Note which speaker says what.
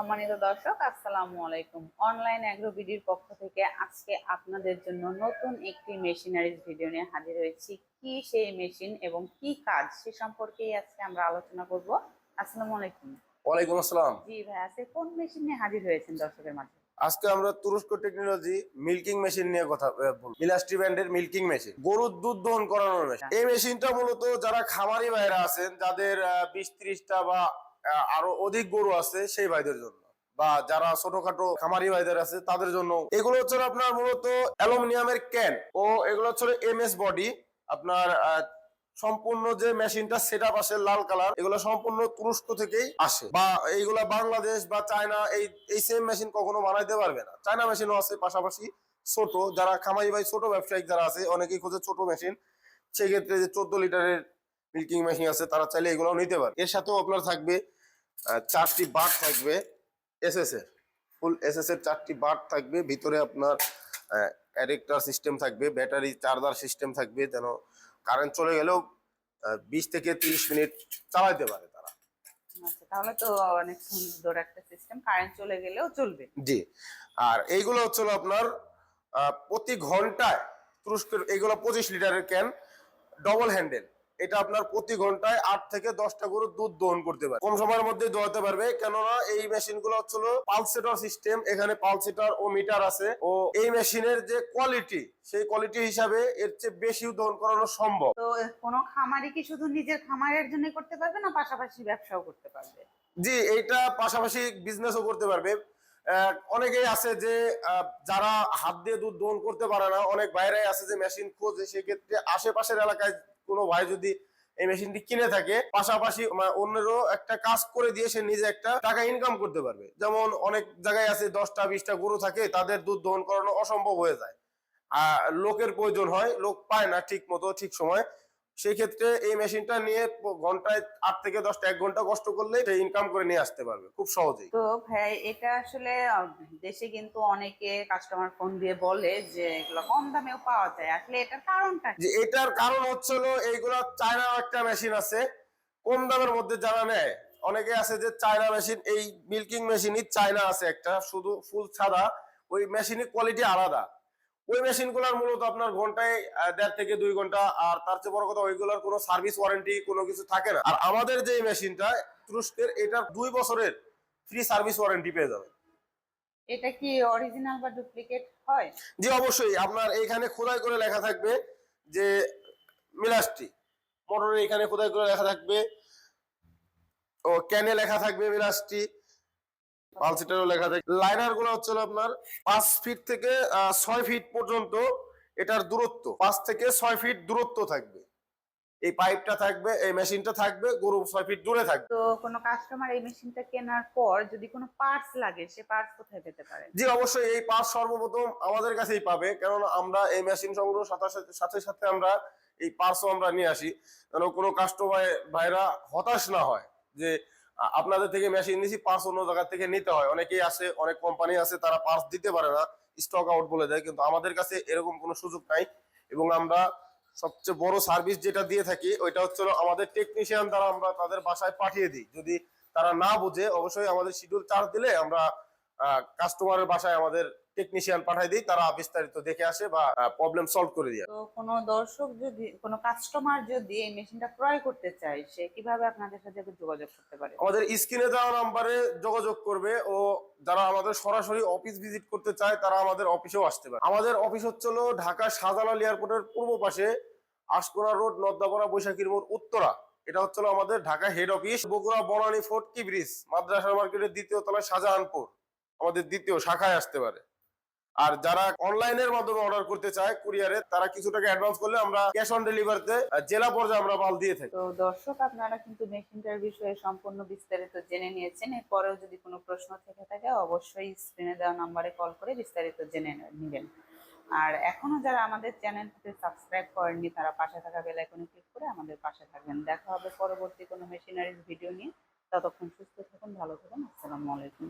Speaker 1: সম্মানিত দর্শক, আসসালামু আলাইকুম। অনলাইন অ্যাগ্রোবিডির পক্ষ থেকে আজকে আপনাদের জন্য নতুন একটি মেশিনারিজ ভিডিও নিয়ে হাজির হয়েছি কি সেই মেশিন এবং কি কাজ সে সম্পর্কেই আজকে আমরা আলোচনা করব আসসালামু আলাইকুম
Speaker 2: ওয়ালাইকুম আসসালাম
Speaker 1: জি ভাই আজকে কোন মেশিন নিয়ে হাজির হয়েছেন দর্শকের মাঝে
Speaker 2: আজকে আমরা তুরস্ক টেকনোলজি মিল্কিং মেশিন নিয়ে কথা বলব মিলাস্ট্রি ব্র্যান্ডের মিল্কিং মেশিন গরুর দুধ দহন করানোর মেশিন এই মেশিনটা মূলত যারা খামারি ভাইরা আছেন যাদের বিশ ত্রিশটা বা আরও অধিক গরু আছে সেই ভাইদের জন্য। বা যারা ছোটখাটো খামারি ভাইদের আছে, তাদের জন্য। এগুলো হচ্ছে আপনার মূলত অ্যালুমিনিয়ামের ক্যান ও এগুলো হচ্ছে এম এস বডি। আপনার সম্পূর্ণ যে মেশিনটা সেট আপ আসে লাল কালার, এগুলো সম্পূর্ণ তুরস্ক থেকেই আসে। বা এইগুলা বাংলাদেশ বা চায়না, এই এই সেম মেশিন কখনো বানাইতে পারবে না। চায়না মেশিনও আছে, পাশাপাশি ছোট। যারা খামারি ভাই, ছোট ব্যবসায়িক যারা আছে, অনেকেই খোঁজে ছোট মেশিন সেক্ষেত্রে যে চোদ্দ লিটারের মিল্কিং মেশিন আছে তারা চাইলে এগুলো নিতে পারে। এর সাথেও আপনার থাকবে চারটি বার থাকবে এসএস এর। ফুল এসএস এর চারটি বার থাকবে ভিতরে আপনার অ্যাডেক্টার সিস্টেম থাকবে ব্যাটারি চার্জার সিস্টেম থাকবে যেন কারেন্ট চলে গেলেও বিশ থেকে তিরিশ মিনিট চালাতে পারে তারা।
Speaker 1: আচ্ছা তাহলে তো অনেক সুন্দর একটা সিস্টেম কারেন্ট চলে গেলেও চলবে।
Speaker 2: জি আর এইগুলো হচ্ছে আপনার প্রতি ঘন্টায় তুরস্কের এইগুলো পঁচিশ লিটারের ক্যান ডবল হ্যান্ডেল এটা আপনার প্রতি ঘন্টায় আট থেকে দশটা করে দুধ দহন করতে পারে। কম সময়ের মধ্যে দোয়াতে পারবে। কেননা এই মেশিনগুলো হচ্ছিল পালসেটার সিস্টেম এখানে পালসেটার ও মিটার আছে। ও এই মেশিনের যে কোয়ালিটি সেই কোয়ালিটি হিসাবে এর চেয়ে বেশি দহন করানো সম্ভব।
Speaker 1: তো কোনো খামারি কি শুধু নিজের খামারের জন্য করতে পারবে না পাশাপাশি ব্যবসাও করতে পারবে?
Speaker 2: জি এইটা পাশাপাশি বিজনেসও করতে পারবে। অনেকেই আছে যে যারা হাত দিয়ে দুধ দহন করতে পারে না অনেক বাইরে আছে যে মেশিন খোঁজে সেক্ষেত্রে আশেপাশের এলাকায় কোনো ভাই যদি এই মেশিনটি কিনে থাকে, পাশাপাশি অন্যেরও একটা কাজ করে দিয়ে সে নিজে একটা টাকা ইনকাম করতে পারবে। যেমন অনেক জায়গায় আছে, দশটা, বিশটা গরু থাকে, তাদের দুধ দহন করানো অসম্ভব হয়ে যায়। আর লোকের প্রয়োজন হয়, লোক পায় না ঠিক মতো ঠিক সময়। সেই ক্ষেত্রে এই মেশিনটা নিয়ে ঘন্টায় আট থেকে দশটা এক ঘণ্টা কষ্ট করলে ইনকাম করে নিয়ে আসতে পারবে খুব সহজেই।
Speaker 1: তো ভাই এটা আসলে দেশে কিন্তু অনেকে কাস্টমার ফোন দিয়ে বলে যে এগুলো কম দামেও পাওয়া যায়। আসলে এটার কারণটা
Speaker 2: যে এটার কারণ হচ্ছে হলো এইগুলা চায়না একটা মেশিন আছে কম দামের মধ্যে যারা নেয় অনেকে আছে যে চায়না মেশিন এই মিল্কিং মেশিনই চায়না আছে একটা শুধু ফুল সাদা ওই মেশিনের কোয়ালিটি আলাদা। ওই মেশিনগুলার মূলত আপনার ঘন্টায় দেড় থেকে দুই ঘণ্টা আর তার চেয়ে বড় কথা ওইগুলোর কোনো সার্ভিস ওয়ারেন্টি কোনো কিছু থাকে না। আর আমাদের যে মেশিনটা তুরস্কের এটার দুই বছরের ফ্রি সার্ভিস ওয়ারেন্টি পেয়ে যাবে
Speaker 1: এটা কি অরিজিনাল বা ডুপ্লিকেট হয়?
Speaker 2: জি অবশ্যই। আপনার এইখানে খোদাই করে লেখা থাকবে যে মিলাস্টি। মোটরে এখানে খোদাই করে লেখা থাকবে। ও ক্যানে লেখা থাকবে মিলাস্টি। পালসিটারও লেখা থাকবে লাইনারগুলো হচ্ছে আপনার পাঁচ ফিট থেকে ছয় ফিট পর্যন্ত এটার দূরত্ব। পাঁচ থেকে ছয় ফিট দূরত্ব থাকবে। এই পাইপটা থাকবে এই মেশিনটা থাকবে গরু ছয় ফিট দূরে থাকবে।
Speaker 1: তো কোনো কাস্টমার এই মেশিনটা কেনার পর যদি কোনো পার্টস লাগে সে পার্টস কোথায় পেতে পারে?
Speaker 2: জি অবশ্যই এই পাস সর্বপ্রথম আমাদের কাছেই পাবে। কেননা আমরা এই মেশিন সংগ্রহ সাথে সাথে- আমরা এই পার্সও আমরা নিয়ে আসি। যেন কোনো কাস্টমার ভাইরা হতাশ না হয় যে আপনাদের থেকে মেশিন নিয়েছি পার্স অন্য জায়গা থেকে নিতে হয়। অনেকেই আছে, অনেক কোম্পানি আছে, তারা পার্স দিতে পারে না স্টক আউট বলে দেয়, কিন্তু আমাদের কাছে এরকম কোনো সুযোগ নাই। এবং আমরা সবচেয়ে বড় সার্ভিস যেটা দিয়ে থাকি, ওইটা হচ্ছে আমাদের টেকনিশিয়ান দ্বারা আমরা তাদের বাসায় পাঠিয়ে দিই। যদি তারা না বুঝে, অবশ্যই আমাদের শিডিউল চার্জ দিলে আমরা কাস্টমারের বাসায় আমাদের টেকনিশিয়ান পাঠাই দিই তারা বিস্তারিত দেখে আসে বা প্রবলেম সলভ করে দিয়ে
Speaker 1: তো কোনো দর্শক যদি কোনো কাস্টমার যদি এই মেশিনটা ক্রয় করতে চায় সে কীভাবে আপনাদের সাথে যোগাযোগ করতে পারে?
Speaker 2: আমাদের স্ক্রিনে দেওয়া নাম্বারে যোগাযোগ করবে ও যারা আমাদের সরাসরি অফিস ভিজিট করতে চায় তারা আমাদের অফিসেও আসতে পারে। আমাদের অফিস হচ্ছিল ঢাকা শাহজালাল এয়ারপোর্টের পূর্ব পাশে আশকোনা রোড নদ্দাপাড়া বৈশাখীর মোড় উত্তরা। এটা হচ্ছিল আমাদের ঢাকা হেড অফিস বগুড়া বনানী ফোর্ট কি ব্রিজ মাদ্রাসা মার্কেটের দ্বিতীয় তলায় শাহজাহানপুর। আমাদের দ্বিতীয় শাখায় আসতে পারে। আর যারা অনলাইনের মাধ্যমে অর্ডার করতে চায় কুরিয়ারে তারা কিছু টাকা অ্যাডভান্স করলে আমরা ক্যাশ অন ডেলিভারিতে জেলা পর্যায়ে আমরা মাল দিয়ে থাকি।
Speaker 1: তো দর্শক, আপনারা কিন্তু মেশিনটার বিষয়ে সম্পূর্ণ বিস্তারিত জেনে নিয়েছেন। এরপরেও যদি কোনো প্রশ্ন থেকে থাকে, অবশ্যই স্ক্রিনে দেওয়া নাম্বারে কল করে বিস্তারিত জেনে নেবেন। আর এখনও যারা আমাদের চ্যানেলটিতে সাবস্ক্রাইব করেননি, তারা পাশে থাকা বেল আইকনে ক্লিক করে আমাদের পাশে থাকবেন। দেখা হবে পরবর্তী কোনো মেশিনারিজ ভিডিও নিয়ে। ততক্ষণ সুস্থ থাকুন, ভালো থাকুন। আসসালামু আলাইকুম।